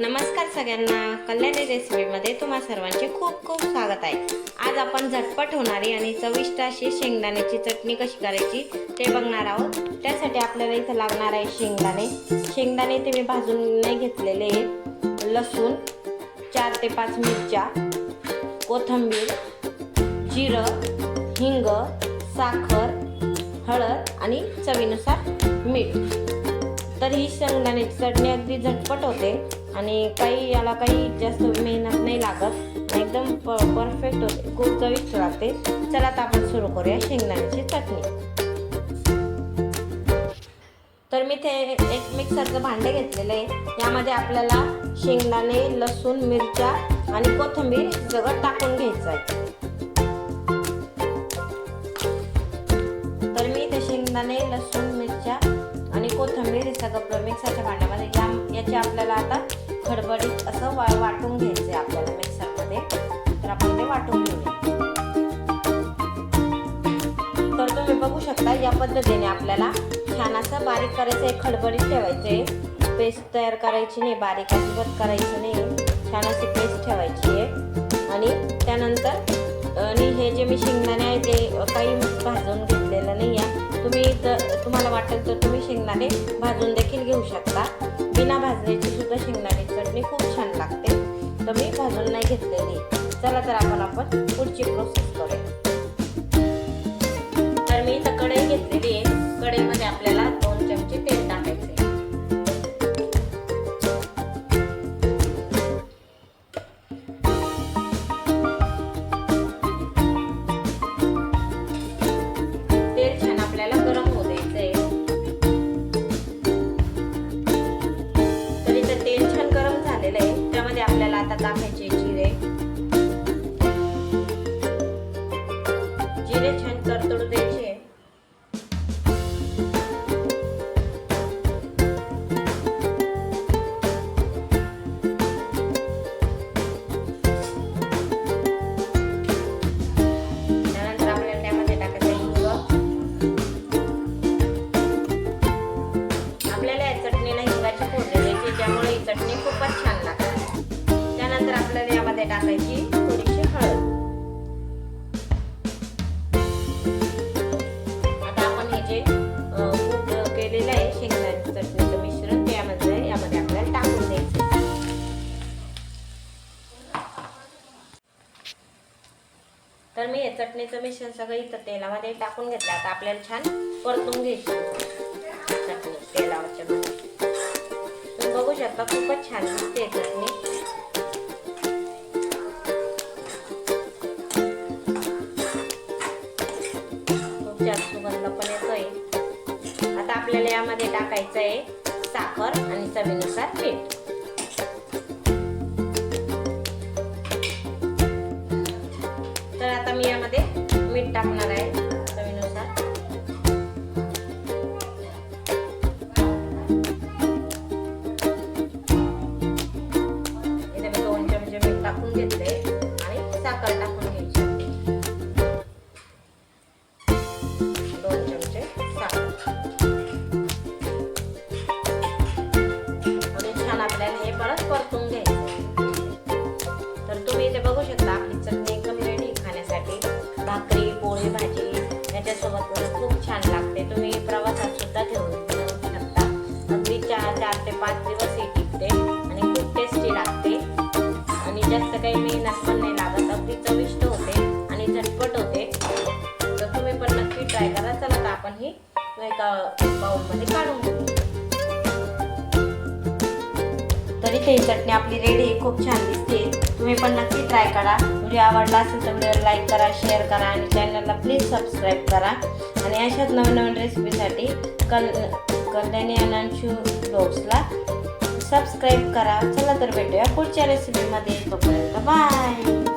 नमस्कार सगळ्यांना. कल्याणी रेसिपीमध्ये तुम्हा सर्वांचे खूप खूप स्वागत आहे. आज आपण झटपट होणारी आणि चविष्ट अशी शेंगदाण्याची चटणी कशी करायची ते बघणार आहोत. त्यासाठी आपल्याला इथं लागणार आहे शेंगदाणे. शेंगदाणे ते मी भाजून नाही घेतलेले लसूण चार ते पाच मिरच्या कोथिंबीर जिरं हिंग साखर हळद आणि चवीनुसार मीठ. तर ही शेंगदाण्याची चटणी अगदी झटपट होते. आणि काही याला काही जास्त मेहनत नाही लागत. एकदम प परफेक्ट होते खूप चविष्ट लागते. चला आता आपण सुरू करूया शेंगदाण्याची चटणी. तर मी ते एक मिक्सरचं भांडे घेतलेलं आहे. यामध्ये आपल्याला शेंगदाणे लसूण मिरच्या आणि कोथिंबीर सगळं टाकून घ्यायचं आहे. तर मी ते शेंगदाणे लसूण मिरच्या आणि कोथिंबीर हे सगळं मिक्सरच्या भांड्यामध्ये. या याचे आपल्याला आता खडबडीत असं वा वाटून घ्यायचं आहे आपल्याला मिक्सरमध्ये. तर आपण ते वाटून घेऊया. तर तुम्ही बघू शकता या पद्धतीने आपल्याला छान असं बारीक करायचं आहे खडबडीत ठेवायचं आहे पेस्ट तयार करायची नाही बारीक अजिबात करायची नाही. छान अशी पेस्ट ठेवायची आहे. आणि त्यानंतर आणि हे जे मी शेंगदाणे आहे ते काही भाजून घेतलेलं नाही आहे. तुम्ही जर तुम्हाला वाटेल तर तुम्ही शेंगदाणे भाजून देखील घेऊ शकता. बिना भाजण्याची सुद्धा शेंगदाणे चटणी खूप छान लागते. तर मी भाजून नाही घेतलेली. चला तर आपण आपण पुढची प्रोसेस करूया. आपल्याला आता टाकायचे जिरे. जिरे छान तरतडू द्यायचे. टाकायची थोडीशी हळद. आता आपण हे जे अ, केलेलं आहे शेंगदाण्याचं चटणीचं मिश्रण त्यामध्ये यामध्ये आपल्याला टाकून द्यायचं तर मी हे चटणीचं मिश्रण सगळं इथं तेलामध्ये टाकून घेतलं. आता आपल्याला छान परतून घ्यायची चटणी तेलावरच्या बघू शकता खूपच छान दिसते चटणी. म्हणजे छान सुगंध पण येतोय. आता आपल्याला यामध्ये टाकायचं आहे साखर आणि चवीनुसार मीठ. तर आता मी यामध्ये मीठ टाकणार आहे. भाकरी पोळी भाजी याच्यासोबत खूप छान लागते. तुम्ही प्रवासात सुद्धा घेऊन घेऊ शकता. अगदी चार चार ते पाच दिवस ही टिकते आणि खूप टेस्टी लागते. आणि जास्त काही मेहनत पण नाही लागत. अगदी चविष्ट होते आणि झटपट होते. तर तुम्ही पण नक्की ट्राय करा. चला तर आपण ही एका बाऊलमध्ये काढून घेऊ. तरी ते चटणी आपली रेडी खूप छान दिसते. तुम्ही पण नक्की ट्राय करा. व्हिडिओ आवडला असेल तर व्हिडिओ लाईक करा शेअर करा आणि चॅनलला प्लीज सबस्क्राईब करा. आणि अशाच नवीन नवीन रेसिपीसाठी कल कल्याणी अनांशू ब्लॉग्सला सबस्क्राईब करा. चला तर भेटूया पुढच्या रेसिपीमध्ये तोपर्यंत बाय